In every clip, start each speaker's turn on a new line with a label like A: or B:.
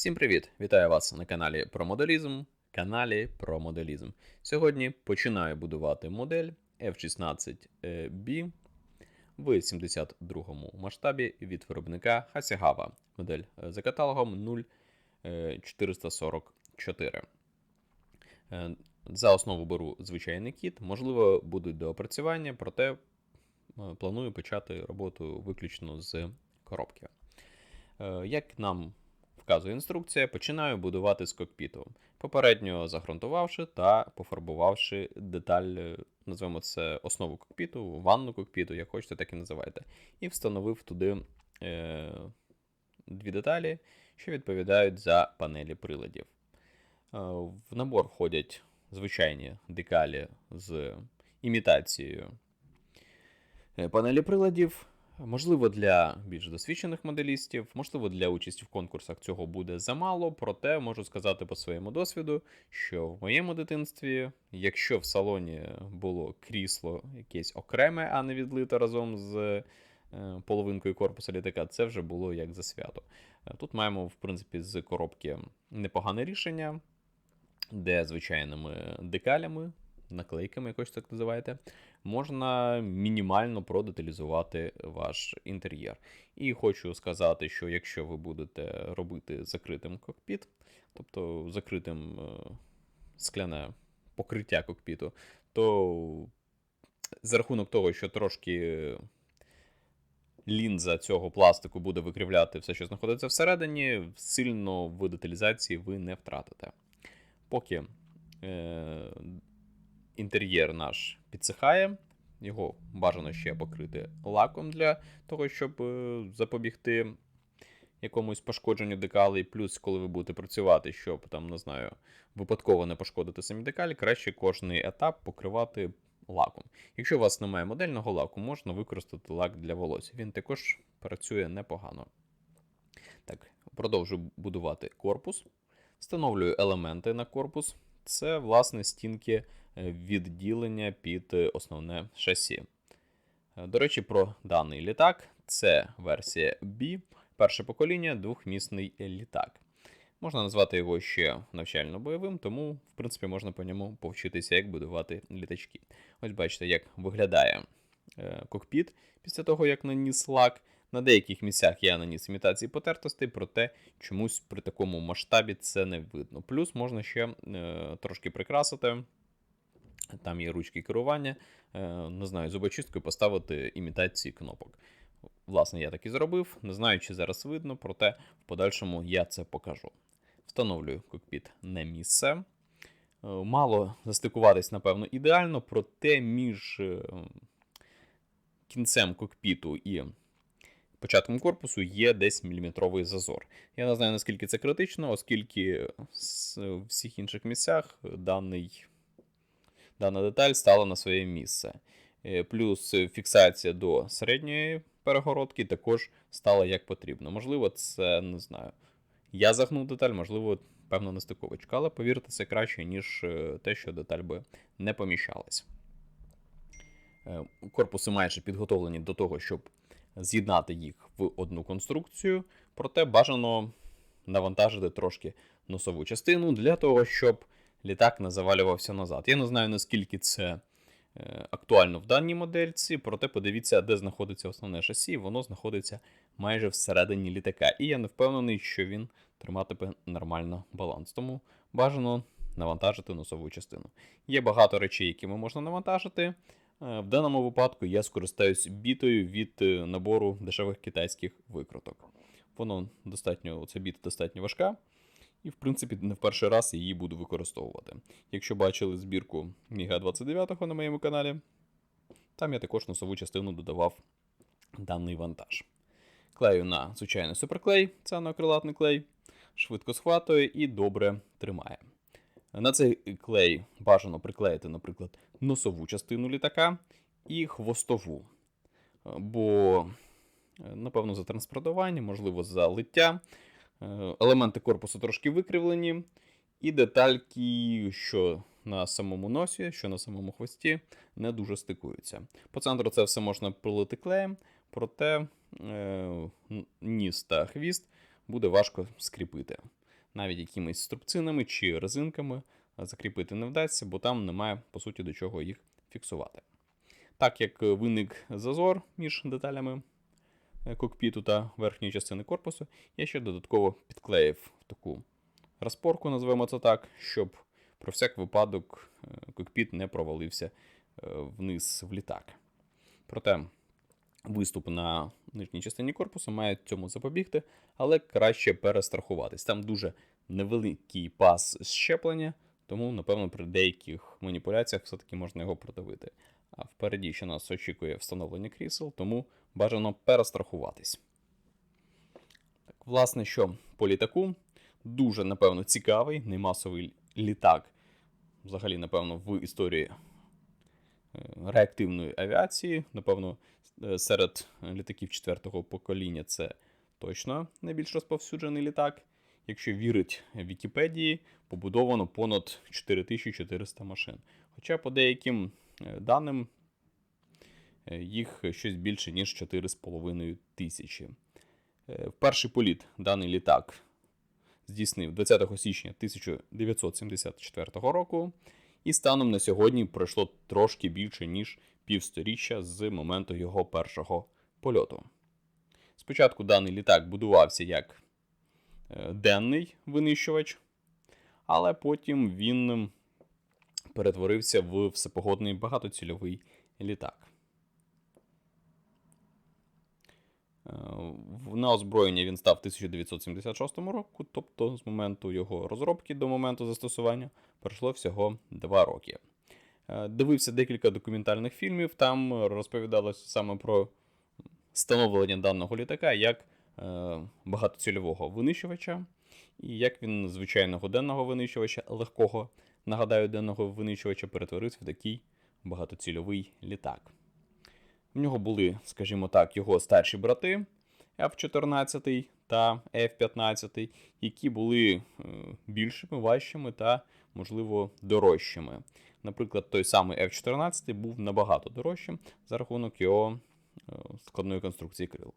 A: Всім привіт! Вітаю вас на каналі про моделізм. Каналі про моделізм. Сьогодні починаю будувати модель F16B в 72 масштабі від виробника Hasegава. Модель е, за каталогом 0444. Е, За основу беру звичайний кіт. Можливо, будуть доопрацювання, проте е, планую почати роботу виключно з коробки. Як нам вказує інструкція, починаю будувати з кокпіту, попередньо загрунтувавши та пофарбувавши деталь, е, називаємо це основу кокпіту, ванну кокпіту, як хочете, так і називайте, і встановив туди е, дві деталі, що відповідають за панелі приладів. Е, В набор входять звичайні декалі з імітацією е, панелі приладів. Можливо, для більш досвідчених моделістів, можливо, для участі в конкурсах цього буде замало, проте можу сказати по своєму досвіду, що в моєму дитинстві, якщо в салоні було крісло якесь окреме, а не відлите разом з е, половинкою корпуса літака, це вже було як за свято. Е, Тут маємо, в принципі, з коробки непогане рішення, де звичайними декалями, наклейками, якось так називаєте, можна мінімально продеталізувати ваш інтер'єр. І хочу сказати, що якщо ви будете робити закритим кокпіт, тобто закритим е, скляне покриття кокпіту, то за рахунок того, що трошки лінза цього пластику буде викривляти все, що знаходиться всередині, сильно в деталізації ви не втратите. Поки е, інтер'єр наш підсихає, його бажано ще покрити лаком для того, щоб е, запобігти якомусь пошкодженню декалей. Плюс, коли ви будете працювати, щоб там, не знаю, випадково не пошкодити самі декалі, краще кожний етап покривати лаком. Якщо у вас немає модельного лаку, можна використати лак для волосся. Він також працює непогано. Так, продовжую будувати корпус. Встановлюю елементи на корпус. Це, власне, стінки е, відділення під е, основне шасі. Е, До речі, про даний літак. Це версія B, перше покоління, двохмісний літак. Можна назвати його ще навчально-бойовим, тому, в принципі, можна по ньому повчитися, як будувати літачки. Ось бачите, як виглядає кокпіт після того, як наніс лак. На деяких місцях я наніс імітації потертостей, проте чомусь при такому масштабі це не видно. Плюс можна ще е, трошки прикрасити. Там є ручки керування, е, не знаю, зубочисткою поставити імітації кнопок. Власне, я так і зробив. Не знаю, чи зараз видно, проте в подальшому я це покажу. Встановлюю кокпіт на місце. Е, Мало застикуватись, напевно, ідеально, проте між е, кінцем кокпіту і початком корпусу є десь міліметровий зазор. Я не знаю, наскільки це критично, оскільки в всіх інших місцях даний, дана деталь стала на своє місце. Е, Плюс фіксація до середньої перегородки також стала як потрібно. Можливо, це не знаю. Я загнув деталь, можливо, певна нестиковочка, але повірте, це краще, ніж е, те, що деталь би не поміщалась. Е, Корпуси майже підготовлені до того, щоб з'єднати їх в одну конструкцію, проте бажано навантажити трошки носову частину для того, щоб літак не завалювався назад. Я не знаю, наскільки це е, актуально в даній модельці, проте подивіться, де знаходиться основне шасі, воно знаходиться майже всередині літака. І я не впевнений, що він триматиме нормально баланс. Тому бажано навантажити носову частину. Є багато речей, якими можна навантажити. Е, В даному випадку я скористаюсь бітою від е, набору дешевих китайських викруток. Воно достатньо, ця біта достатньо важка, і, в принципі, не в перший раз її буду використовувати. Якщо бачили збірку Міга 29 на моєму каналі, там я також носову частину додавав даний вантаж. Клею на звичайний суперклей, це анакрилатний клей, швидко схватує і добре тримає. На цей клей бажано приклеїти, наприклад, носову частину літака і хвостову. Бо, е, напевно, за транспортування, можливо, за лиття. Е, Елементи корпусу трошки викривлені, і детальки, що на самому носі, що на самому хвості, не дуже стикуються. По центру це все можна пролити клеєм, проте е, ніс та хвіст буде важко скріпити. Навіть якимись струбцинами чи резинками закріпити не вдасться, бо там немає, по суті, до чого їх фіксувати. Так як виник зазор між деталями е, кокпіту та верхньої частини корпусу, я ще додатково підклеїв таку розпорку, називаємо це так, щоб про всяк випадок е, кокпіт не провалився е, вниз в літак. Проте виступ на нижній частині корпусу має цьому запобігти, але краще перестрахуватись. Там дуже невеликий пас щеплення, тому, напевно, при деяких маніпуляціях все-таки можна його продавити. А впереді ще нас очікує встановлення крісел, тому бажано перестрахуватись. Так, власне, що по літаку дуже, напевно, цікавий, немасовий літак. Взагалі, напевно, в історії реактивної авіації. Напевно, е, серед літаків четвертого покоління це точно найбільш розповсюджений літак. Якщо вірить Вікіпедії, побудовано понад 4400 машин. Хоча, по деяким е, даним, їх щось більше, ніж 4,5 тисячі. В перший політ даний літак здійснив 20 січня 1974 року, і станом на сьогодні пройшло трошки більше, ніж півсторіччя з моменту його першого польоту. Спочатку даний літак будувався як е, денний винищувач, але потім він перетворився в всепогодний багатоцільовий літак. Е, на озброєння він став в 1976 року, тобто з моменту його розробки до моменту застосування пройшло всього 2 роки. Е, дивився декілька документальних фільмів, там розповідалося саме про становлення даного літака як е, багатоцільового винищувача, і як він звичайного денного винищувача, легкого, нагадаю, денного винищувача перетворився в такий багатоцільовий літак. В нього були, скажімо так, його старші брати F-14 та F-15, які були е, більшими, важчими та, можливо, дорожчими. Наприклад, той самий F-14 був набагато дорожчим за рахунок його е, складної конструкції крил.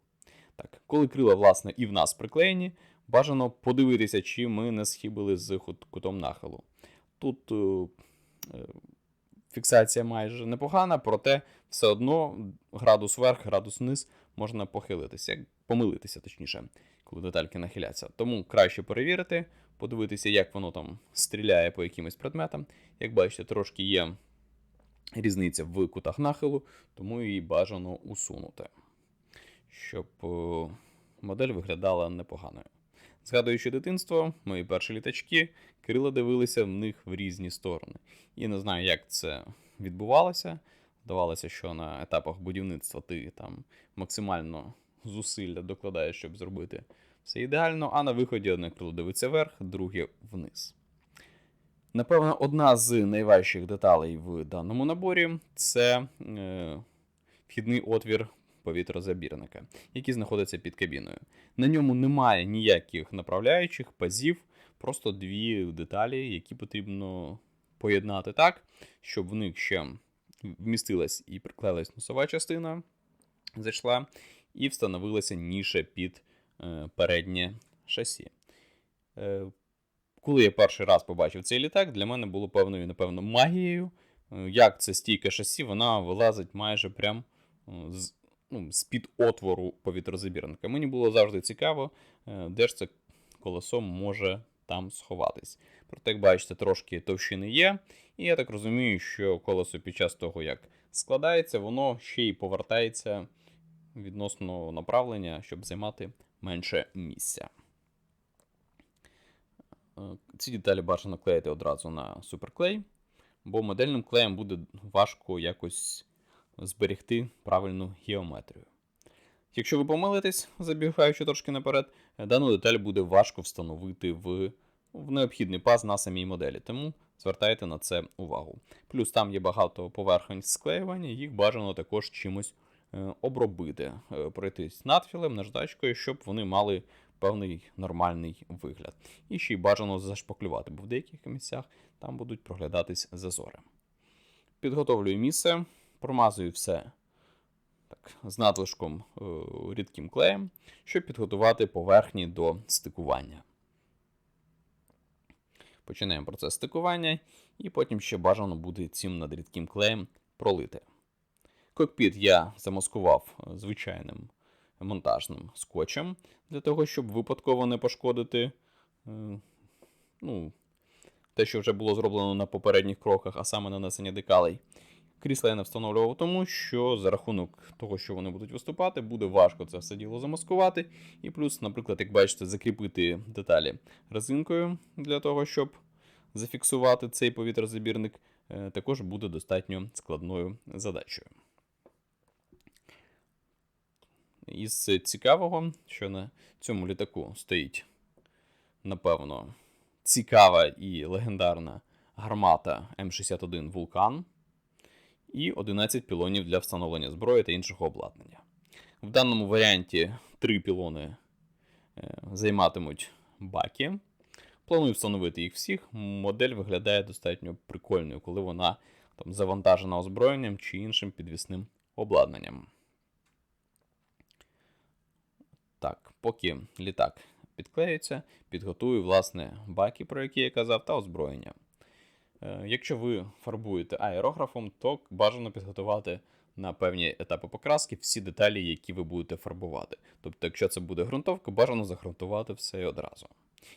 A: Так, Коли крила, власне, і в нас приклеєні, бажано подивитися, чи ми не схибили з кутом нахилу. Тут е, фіксація майже непогана, проте все одно градус вверх, градус вниз можна похилитися, помилитися, точніше, коли детальки нахиляться. Тому краще перевірити, подивитися, як воно там стріляє по якимось предметам. Як бачите, трошки є різниця в кутах нахилу, тому її бажано усунути, щоб е, модель виглядала непоганою. Згадуючи дитинство, мої перші літачки, крила дивилися в них в різні сторони. І не знаю, як це відбувалося. Здавалося, що на етапах будівництва ти там максимально зусилля докладаєш, щоб зробити все ідеально, а на виході одне крило дивиться вверх, друге вниз. Напевно, одна з найважчих деталей в даному наборі це е, вхідний отвір повітрозабірника, який знаходиться під кабіною. На ньому немає ніяких направляючих пазів, просто дві деталі, які потрібно поєднати так, щоб в них ще вмістилась і приклеїлась носова частина, зайшла, і встановилася ніша під е, переднє шасі. Е, коли я перший раз побачив цей літак, для мене було певною, напевно, магією. Е, як це стійка шасі, вона вилазить майже прям з ну, з-під отвору повітрозабірника. Мені було завжди цікаво, де ж це колесо може там сховатись. Проте, як бачите, трошки товщини є. І я так розумію, що колесо під час того, як складається, воно ще й повертається відносно направлення, щоб займати менше місця. Е, ці деталі бажано клеїти одразу на суперклей, бо модельним клеєм буде важко якось зберегти правильну геометрію. Якщо ви помилитесь, забігаючи трошки наперед, дану деталь буде важко встановити в в необхідний паз на самій моделі, тому звертайте на це увагу. Плюс там є багато поверхонь склеювання, їх бажано також чимось е, обробити, е, пройтись надфілем, наждачкою, щоб вони мали певний нормальний вигляд. І ще й бажано зашпаклювати, бо в деяких місцях там будуть проглядатись зазори. Підготовлюю місце, промазую все так, з надлишком е, рідким клеєм, щоб підготувати поверхні до стикування. Починаємо процес стикування, і потім ще бажано буде цим надрідким клеєм пролити. Кокпіт я замаскував е, звичайним монтажним скотчем для того, щоб випадково не пошкодити е, ну, те, що вже було зроблено на попередніх кроках, а саме нанесення декалей. Крісла я не встановлював тому, що за рахунок того, що вони будуть виступати, буде важко це все діло замаскувати. І плюс, наприклад, як бачите, закріпити деталі резинкою для того, щоб зафіксувати цей повітрозабірник, е, також буде достатньо складною задачею. Із цікавого, що на цьому літаку стоїть, напевно, цікава і легендарна гармата М61 Вулкан і 11 пілонів для встановлення зброї та іншого обладнання. В даному варіанті три пілони е, займатимуть баки. Планую встановити їх всіх. Модель виглядає достатньо прикольною, коли вона там, завантажена озброєнням чи іншим підвісним обладнанням. Так, поки літак підклеюється, підготую власне баки, про які я казав, та озброєння. Е, Якщо ви фарбуєте аерографом, то бажано підготувати на певні етапи покраски всі деталі, які ви будете фарбувати. Тобто, якщо це буде ґрунтовка, бажано загрунтувати все одразу.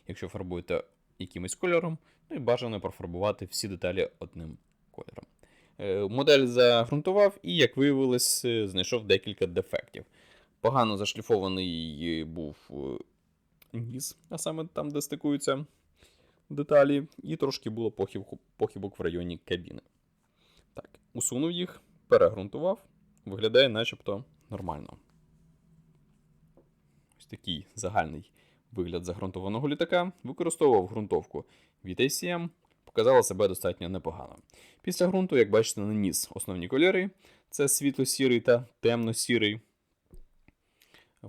A: Якщо фарбуєте якимось кольором, то і бажано профарбувати всі деталі одним кольором. Е, Модель загрунтував і, як виявилось, е, знайшов декілька дефектів. Погано зашліфований був ніс, а саме там, де стикуються деталі, і трошки було похибку- похибок в районі кабіни. Так, усунув їх, перегрунтував, виглядає начебто нормально. Ось такий загальний вигляд загрунтованого літака. Використовував ґрунтовку від ACM, показала себе достатньо непогано. Після ґрунту, як бачите, наніс основні кольори: це світло-сірий та темно-сірий.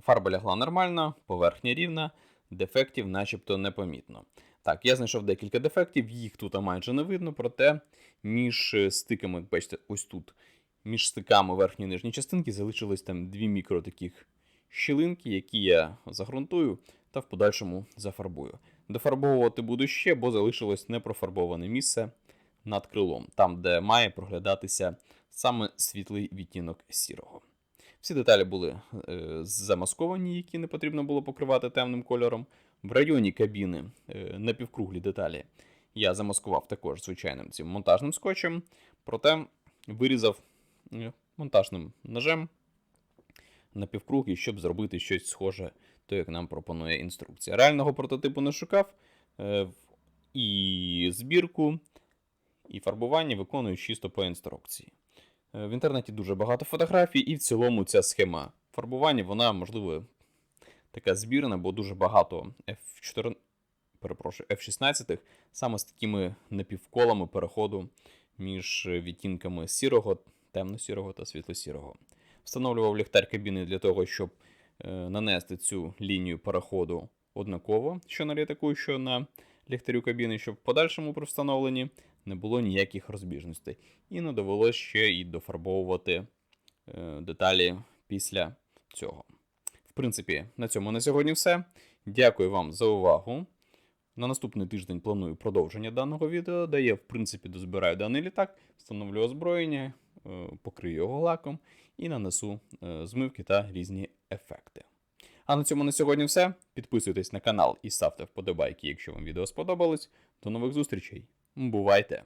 A: Фарба лягла нормально, поверхня рівна, дефектів начебто непомітно. Так, я знайшов декілька дефектів, їх тут майже не видно, проте між е, стиками, бачите, ось тут, між стиками верхньої і нижньої частинки залишилось там дві мікро таких щілинки, які я загрунтую та в подальшому зафарбую. Дофарбовувати буду ще, бо залишилось непрофарбоване місце над крилом, там, де має проглядатися саме світлий відтінок сірого. Всі деталі були е, замасковані, які не потрібно було покривати темним кольором. В районі кабіни е, напівкруглі деталі я замаскував також звичайним цим монтажним скотчем, проте вирізав е, монтажним ножем напівкруглі, щоб зробити щось схоже, то як нам пропонує інструкція. Реального прототипу не шукав, е, і збірку, і фарбування виконую чисто по інструкції. В інтернеті дуже багато фотографій, і в цілому ця схема фарбування, вона, можливо, така збірна, бо дуже багато F4, перепрошую, F16 саме з такими напівколами переходу між відтінками сірого, темно-сірого та світло-сірого. Встановлював ліхтар кабіни для того, щоб е, нанести цю лінію переходу однаково, що на літаку, що на ліхтарю кабіни, щоб в подальшому при встановленні не було ніяких розбіжностей. І не довелося ще і дофарбовувати е, деталі після цього. Принципі, на цьому на сьогодні все. Дякую вам за увагу. На наступний тиждень планую продовження даного відео, де я, в принципі, дозбираю даний літак, встановлю озброєння, е, покрию його лаком і нанесу е, змивки та різні ефекти. А на цьому на сьогодні все. Підписуйтесь на канал і ставте вподобайки, якщо вам відео сподобалось. До нових зустрічей. Бувайте!